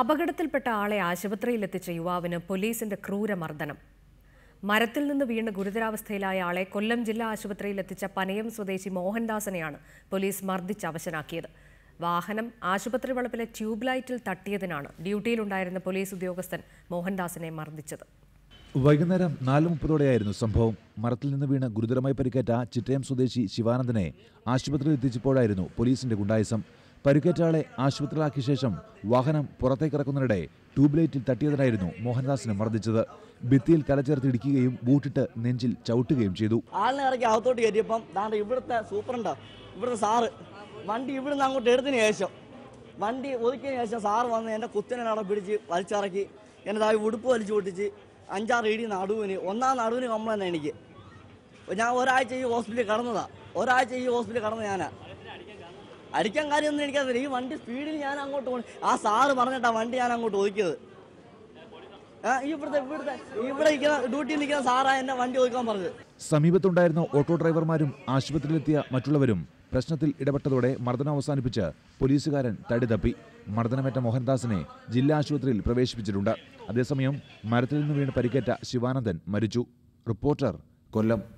അപകടത്തിൽപ്പെട്ട ആളെ ആശുപത്രിയിലെത്തിച്ച യുവാവിന് പോലീസിന്റെ ക്രൂരമർദ്ദനം. മരത്തിൽ നിന്ന് വീണ് ഗുരുതരാവസ്ഥയിലായ ആളെ കൊല്ലം ജില്ലാ ആശുപത്രിയിലെത്തിച്ച പനയം സ്വദേശി മോഹൻദാസനെയാണ് പോലീസ് മർദ്ദിച്ച് അവശനാക്കിയത് വാഹനം ആശുപത്രി വളപ്പിലെ ട്യൂബ് ലൈറ്റിൽ തട്ടിയതിനാണ് ഡ്യൂട്ടിയിലുണ്ടായിരുന്ന പോലീസ് ഉദ്യോഗസ്ഥൻ മോഹൻദാസിനെ മർദ്ദിച്ചത്. വൈകുന്നേരം നാല് മുപ്പതോടെയായിരുന്നു സംഭവം. മരത്തിൽ നിന്ന് വീണ് ഗുരുതരമായി പരിക്കേറ്റ ചിറ്റയം സ്വദേശി ശിവാനന്ദനെ ആശുപത്രിയിൽ എത്തിച്ചപ്പോഴായിരുന്നു പോലീസിന്റെ ഗുണ്ടായിസം. പരിക്കേറ്റ ആളെ ആശുപത്രിയിലാക്കിയ ശേഷം വാഹനം പുറത്തേക്കിറക്കുന്നതിനിടെ ട്യൂബ് ലൈറ്റിൽ തട്ടിയതിനായിരുന്നു മോഹൻദാസിനെ മർദ്ദിച്ചത്. ഭിത്തിയിൽ കലചേർത്ത് ഇടിക്കുകയും ബൂട്ടിട്ട് നെഞ്ചിൽ ചവിട്ടുകയും ചെയ്തു. ഇറക്കി അകത്തോട്ട് കയറ്റിയപ്പം ഇവിടുത്തെ സൂപ്രണ്ടോ ഇവിടുത്തെ സാറ്. വണ്ടി ഇവിടുന്ന് അങ്ങോട്ട് എടുത്തതിന് ശേഷം വണ്ടി ഒതുക്കിയതിന് ശേഷം സാറ് വന്ന് എന്റെ കുത്തിനെ അവിടെ പിടിച്ച് വലിച്ചിറക്കി എന്റെ താഴെ ഉടുപ്പ് വലിച്ചു പൊട്ടിച്ച് അഞ്ചാറ് ഇടി നടുവിന് ഒന്നാം നടുവിന് കംപ്ലൈന്റ് എനിക്ക്. ഞാൻ ഒരാഴ്ച ഈ ഹോസ്പിറ്റലിൽ കടന്നതാണ് ഒരാഴ്ച ഈ ഹോസ്പിറ്റലിൽ കടന്ന ഞാനാ. അടിക്കാൻ കാര്യമൊന്നും എനിക്കറിയില്ല ഈ വണ്ടി സ്പീഡിൽ ഞാൻ അങ്ങോട്ട് ആ സാറ് പറഞ്ഞിട്ടാ വണ്ടി ഞാൻ അങ്ങോട്ട് ഒതുക്കിയത് ഇവിടുത്തെ ഇവിടുത്തെ ഇവിടെ ഡ്യൂട്ടി നിൽക്കുന്ന സാറാ എന്നെ വണ്ടി ഒതുക്കാൻ പറഞ്ഞത്. സമീപത്തുണ്ടായിരുന്ന ഓട്ടോ ഡ്രൈവർമാരും ആശുപത്രിയിലെത്തിയ മറ്റുള്ളവരും പ്രശ്നത്തിൽ ഇടപെട്ടതോടെ മർദ്ദനം അവസാനിപ്പിച്ച് പോലീസുകാരൻ തടി തപ്പി. മർദ്ദനമേറ്റ മോഹൻദാസിനെ ജില്ലാ ആശുപത്രിയിൽ പ്രവേശിപ്പിച്ചിട്ടുണ്ട്. അതേസമയം മരത്തിൽ നിന്ന് വീണ് പരിക്കേറ്റ ശിവാനന്ദൻ മരിച്ചു. റിപ്പോർട്ടർ കൊല്ലം.